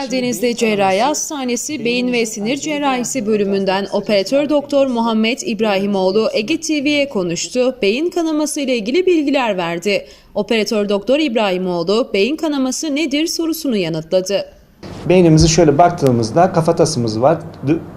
Karadeniz'de Cerrahi Hastanesi Beyin ve Sinir Cerrahisi bölümünden operatör doktor Muhammed İbrahimoğlu Ege TV'ye konuştu. Beyin kanaması ile ilgili bilgiler verdi. Operatör doktor İbrahimoğlu beyin kanaması nedir sorusunu yanıtladı. Beynimizi şöyle baktığımızda kafatasımız var.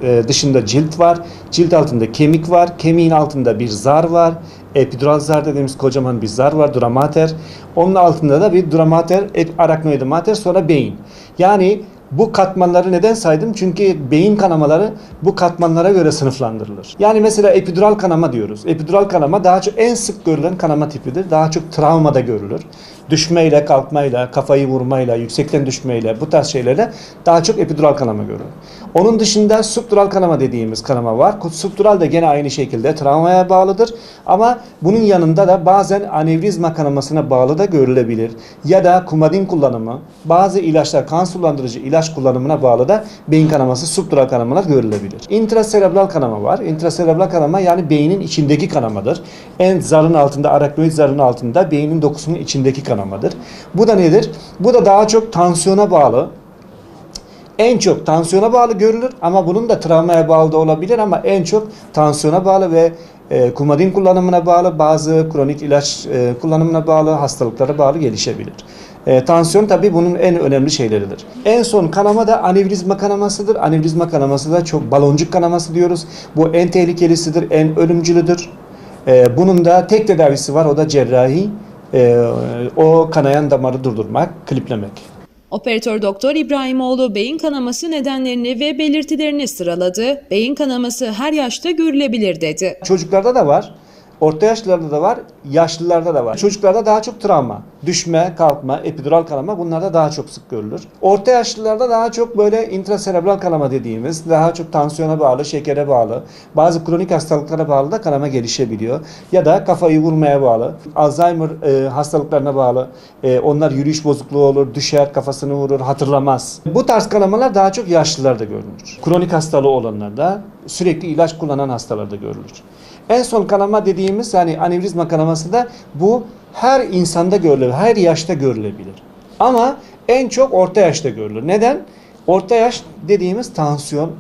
E, dışında cilt var. Cilt altında kemik var. Kemiğin altında bir zar var. Epidural zar dediğimiz kocaman bir zar var. Dura mater. Onun altında da bir dura mater, ep- araknoid mater sonra beyin. Yani bu katmanları neden saydım? Çünkü beyin kanamaları bu katmanlara göre sınıflandırılır. Yani mesela epidural kanama diyoruz. Epidural kanama daha çok en sık görülen kanama tipidir. Daha çok travmada görülür. Düşmeyle, kalkmayla, kafayı vurmayla, yüksekten düşmeyle bu tarz şeylerle daha çok epidural kanama görülür. Onun dışında subdural kanama dediğimiz kanama var. Subdural da gene aynı şekilde travmaya bağlıdır. Ama bunun yanında da bazen anevrizma kanamasına bağlı da görülebilir. Ya da kumadin kullanımı, bazı ilaçlar, kan sulandırıcı ilaç kullanımına bağlı da beyin kanaması, subdural kanamalar görülebilir. Intraserebral kanama var. Intraserebral kanama yani beynin içindeki kanamadır. En zarın altında, araknoid zarın altında beynin dokusunun içindeki kanamadır. Bu da nedir? Bu da daha çok tansiyona bağlı, en çok tansiyona bağlı görülür ama bunun da travmaya bağlı da olabilir ama en çok tansiyona bağlı ve e, kumadin kullanımına bağlı bazı kronik ilaç e, kullanımına bağlı hastalıklara bağlı gelişebilir. E, tansiyon tabi bunun en önemli şeyleridir. En son kanama da anevrizma kanamasıdır. Anevrizma kanaması da çok baloncuk kanaması diyoruz. Bu en tehlikelisidir, en ölümcülüdür. E, bunun da tek tedavisi var o da cerrahi. E, o kanayan damarı durdurmak, kliplemek. Operatör doktor İbrahimoğlu beyin kanaması nedenlerini ve belirtilerini sıraladı. Beyin kanaması her yaşta görülebilir dedi. Çocuklarda da var. Orta yaşlılarda da var, yaşlılarda da var. Çocuklarda daha çok travma, düşme, kalkma, epidural kanama bunlarda daha çok sık görülür. Orta yaşlılarda daha çok böyle intraserebral kanama dediğimiz, daha çok tansiyona bağlı, şekere bağlı, bazı kronik hastalıklara bağlı da kanama gelişebiliyor. Ya da kafayı vurmaya bağlı, Alzheimer e, hastalıklarına bağlı, e, onlar yürüyüş bozukluğu olur, düşer, kafasını vurur, hatırlamaz. Bu tarz kanamalar daha çok yaşlılarda görülür. Kronik hastalığı olanlarda, sürekli ilaç kullanan hastalarda görülür. En son kanama dediğimiz yani anevrizma kanaması da bu her insanda görülebilir, her yaşta görülebilir. Ama en çok orta yaşta görülür. Neden? Orta yaş dediğimiz tansiyon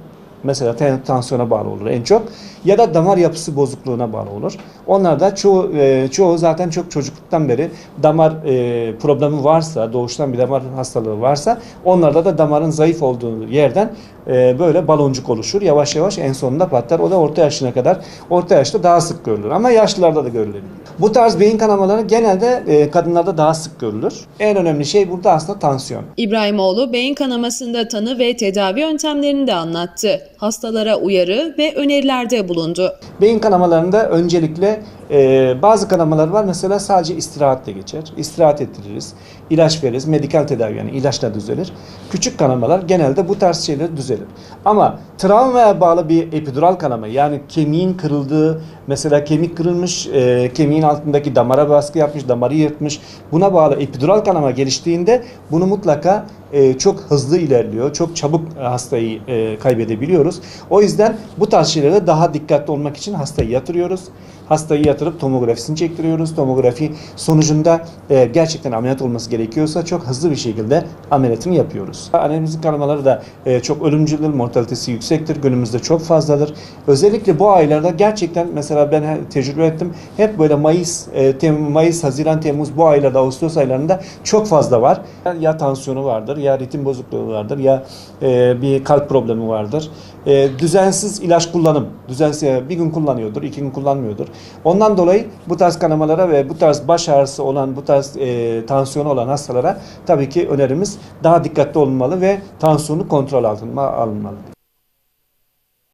mesela tansiyona bağlı olur en çok ya da damar yapısı bozukluğuna bağlı olur. Onlar da çoğu e, çoğu zaten çok çocukluktan beri damar e, problemi varsa, doğuştan bir damar hastalığı varsa onlarda da damarın zayıf olduğu yerden e, böyle baloncuk oluşur. Yavaş yavaş en sonunda patlar. O da orta yaşına kadar orta yaşta daha sık görülür ama yaşlılarda da görülebilir. Bu tarz beyin kanamaları genelde e, kadınlarda daha sık görülür. En önemli şey burada aslında tansiyon. İbrahimoğlu beyin kanamasında tanı ve tedavi yöntemlerini de anlattı. Hastalara uyarı ve önerilerde bulundu. Beyin kanamalarında öncelikle e, bazı kanamalar var. Mesela sadece istirahatle geçer. İstirahat ettiririz. ilaç veririz. Medikal tedavi yani ilaçla düzelir. Küçük kanamalar genelde bu tarz şeyler düzelir. Ama travmaya bağlı bir epidural kanama yani kemiğin kırıldığı mesela kemik kırılmış, e, kemiğin altındaki damara baskı yapmış, damarı yırtmış. Buna bağlı epidural kanama geliştiğinde bunu mutlaka e, çok hızlı ilerliyor. Çok çabuk e, hastayı e, kaybedebiliyoruz. O yüzden bu tarz şeylere daha dikkatli olmak için hastayı yatırıyoruz. Hastayı yatırıp tomografisini çektiriyoruz. Tomografi sonucunda e, gerçekten ameliyat olması gerekiyorsa çok hızlı bir şekilde ameliyatını yapıyoruz. Annemizin kanamaları da e, çok ölümcüldür, mortalitesi yüksektir, günümüzde çok fazladır. Özellikle bu aylarda gerçekten mesela ben tecrübe ettim. Hep böyle Mayıs, e, Tem- Mayıs, Haziran, Temmuz bu aylarda, Ağustos aylarında çok fazla var. Ya tansiyonu vardır, ya ritim bozukluğu vardır, ya e, bir kalp problemi vardır. E, düzensiz ilaç kullanım, düzensiz bir gün kullanıyordur, iki gün kullanmıyordur. Ondan dolayı bu tarz kanamalara ve bu tarz baş ağrısı olan, bu tarz e, tansiyonu olan hastalara tabii ki önerimiz daha dikkatli olunmalı ve tansiyonu kontrol altına alınmalı.